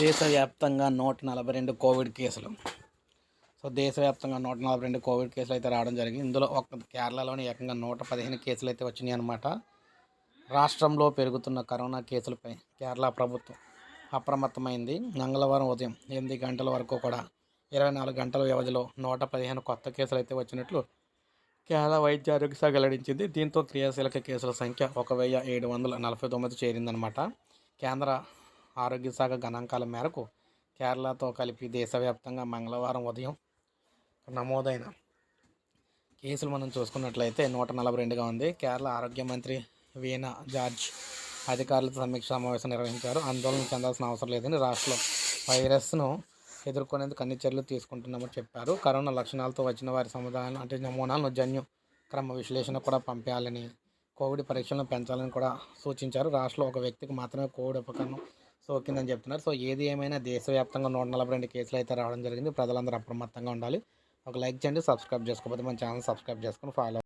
దేశవ్యాప్తంగా నూట నలభై రెండు కోవిడ్ కేసులు. సో దేశవ్యాప్తంగా నూట నలభై రెండు కోవిడ్ కేసులు అయితే రావడం జరిగింది. ఇందులో ఒక కేరళలోని ఏకంగా నూట పదిహేను కేసులు అయితే వచ్చినాయి అనమాట రాష్ట్రంలో పెరుగుతున్న కరోనా కేసులపై కేరళ ప్రభుత్వం అప్రమత్తమైంది. మంగళవారం ఉదయం ఎనిమిది గంటల వరకు కూడా ఇరవై నాలుగు గంటల వ్యవధిలో నూట పదిహేను కొత్త కేసులు అయితే వచ్చినట్లు కేరళ వైద్య ఆరోగ్య శాఖ వెల్లడించింది. దీంతో క్రియాశీలక కేసుల సంఖ్య ఒక వెయ్యి ఏడు వందల నలభై తొమ్మిది చేరిందనమాట కేంద్ర ఆరోగ్య శాఖ గణాంకాల మేరకు కేరళతో కలిపి దేశవ్యాప్తంగా మంగళవారం ఉదయం నమోదైన కేసులు మనం చూసుకున్నట్లయితే నూట నలభై రెండుగా ఉంది. కేరళ ఆరోగ్య మంత్రి వీణా జార్జ్ అధికారులతో సమీక్ష సమావేశం నిర్వహించారు. ఆందోళన చెందాల్సిన అవసరం లేదని రాష్ట్రంలో వైరస్ను ఎదుర్కొనేందుకు అన్ని చర్యలు తీసుకుంటున్నామని చెప్పారు. కరోనా లక్షణాలతో వచ్చిన వారి సముదాయాలను అంటే నమూనాలను జన్యు క్రమ విశ్లేషణ కూడా పంపించాలని కోవిడ్ పరీక్షలను పెంచాలని కూడా సూచించారు. రాష్ట్రంలో ఒక వ్యక్తికి మాత్రమే కోవిడ్ ఉపకరణం సోకిందని చెప్తున్నారు. సో ఏది ఏమైనా దేశవ్యాప్తంగా నూట నలభై రెండు కేసులు అయితే రావడం జరిగింది. ప్రజలందరూ అప్రమత్తంగా ఉండాలి. ఒక లైక్ చేయండి సబ్స్క్రైబ్ చేసుకోకపోతే మన ఛానల్ సబ్స్క్రైబ్ చేసుకొని ఫాలో